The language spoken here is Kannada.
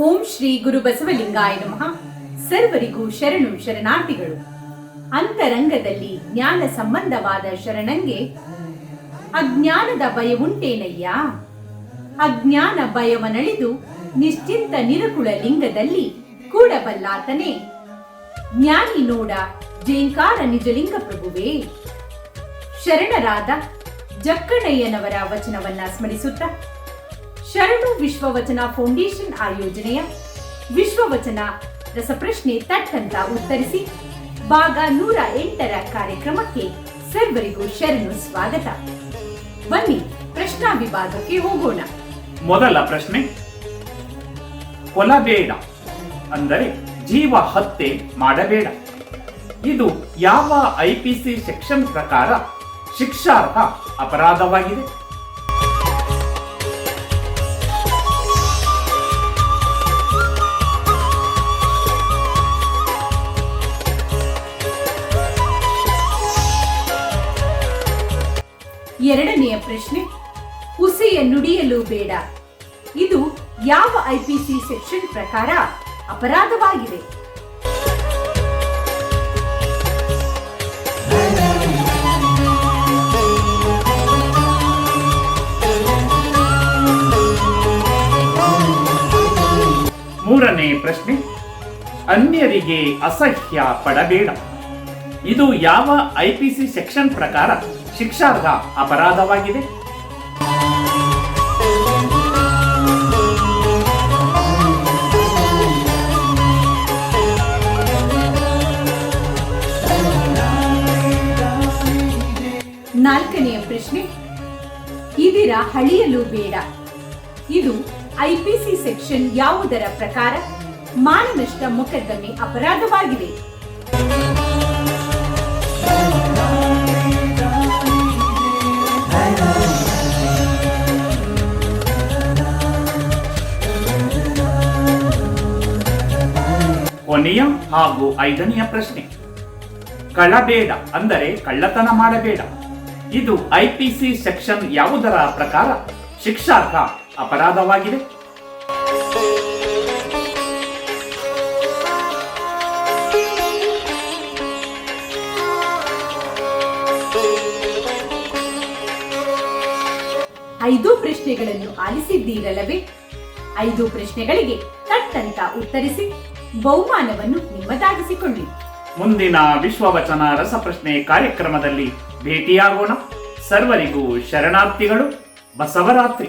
ಓಂ ಶ್ರೀ ಗುರು ಬಸವಲಿಂಗಾಯ ನಮಃ. ಸರ್ವರಿಗೂ ಶರಣು ಶರಣಾರ್ಥಿಗಳು. ಅಂತರಂಗದಲ್ಲಿ ಜ್ಞಾನ ಸಂಬಂಧವಾದ ಶರಣಂಗೆ ಅಜ್ಞಾನದ ಭಯವುಂಟೇನಯ್ಯ ಅಜ್ಞಾನ ಭಯವನಳಿದು ನಿಶ್ಚಿಂತ ನಿರಕುಳ ಲಿಂಗದಲ್ಲಿ ಕೂಡಬಲ್ಲಾತನೇ. ಜ್ಞಾನಿ ನೋಡ ಜೇಂಕಾರ ನಿಜಲಿಂಗ ಪ್ರಭುವೇ ಶರಣರಾದ ಜಕ್ಕಣಯ್ಯನವರ ವಚನವನ್ನ ಸ್ಮರಿಸುತ್ತಾ ಶರಣು ವಿಶ್ವವಚನ ಫೌಂಡೇಶನ್ ಆಯೋಜನೆಯ ವಿಶ್ವವಚನ ರಸಪ್ರಶ್ನೆ ತಟ್ಟಂತ ಉತ್ತರಿಸಿ, ಭಾಗ ನೂರ ಎಂಟರ ಕಾರ್ಯಕ್ರಮಕ್ಕೆ ಸರ್ವರಿಗೂ ಶರಣು ಸ್ವಾಗತ. ಬನ್ನಿ, ಪ್ರಶ್ನಾ ವಿಭಾಗಕ್ಕೆ ಹೋಗೋಣ. ಮೊದಲ ಪ್ರಶ್ನೆ, ಕೊಲಬೇಡ ಅಂದರೆ ಜೀವ ಹತ್ಯೆ ಮಾಡಬೇಡ. ಇದು ಯಾವ ಐಪಿಸಿ ಸೆಕ್ಷನ್ ಪ್ರಕಾರ ಶಿಕ್ಷಾರ್ಹ ಅಪರಾಧವಾಗಿದೆ? ಎರಡನೆಯ ಪ್ರಶ್ನೆ, ಹುಸೆಯ ನುಡಿಯಲು ಬೇಡ. ಇದು ಯಾವ ಐಪಿಸಿ ಸೆಕ್ಷನ್ ಪ್ರಕಾರ ಅಪರಾಧವಾಗಿದೆ? ಮೂರನೇ ಪ್ರಶ್ನೆ, ಅನ್ಯರಿಗೆ ಅಸಹ್ಯ ಪಡಬೇಡ. ಇದು ಯಾವ ಐಪಿಸಿ ಸೆಕ್ಷನ್ ಪ್ರಕಾರ ಶಿಕ್ಷಾರ್ಹ ಅಪರಾಧವಾಗಿದೆ. ನಾಲ್ಕನೆಯ ಪ್ರಶ್ನೆ. ಇದರ ಹಳಿಯಲು ಬೇಡ. ಇದು ಐಪಿಸಿ ಸೆಕ್ಷನ್ ಯಾವುದರ ಪ್ರಕಾರ ಮಾನನಷ್ಟ ಮೊಕದ್ದಮೆ ಅಪರಾಧವಾಗಿದೆ. ಕೊನೆಯ ಹಾಗೂ ಐದನೆಯ ಪ್ರಶ್ನೆ. ಕಳ್ಳಬೇಡ ಅಂದರೆ ಕಳ್ಳತನ ಮಾಡಬೇಡ. ಇದು ಐಪಿಸಿ ಸೆಕ್ಷನ್ ಯಾವುದರ ಪ್ರಕಾರ ಶಿಕ್ಷಾರ್ಹ ಅಪರಾಧವಾಗಿದೆ? ಐದು ಪ್ರಶ್ನೆಗಳನ್ನು ಆಲಿಸಿದ್ದೀರಲ್ಲವೇ? ಐದು ಪ್ರಶ್ನೆಗಳಿಗೆ ತಟ್ಟಂತ ಉತ್ತರಿಸಿ. ಬಹುಮಾನವನ್ನು ನಿಮ್ಮದಾಗಿಸಿಕೊಳ್ಳಿ. ಮುಂದಿನ ವಿಶ್ವವಚನ ರಸಪ್ರಶ್ನೆ ಕಾರ್ಯಕ್ರಮದಲ್ಲಿ ಭೇಟಿಯಾಗೋಣ. ಸರ್ವರಿಗೂ ಶರಣಾರ್ಥಿಗಳು ಬಸವರಾತ್ರಿ.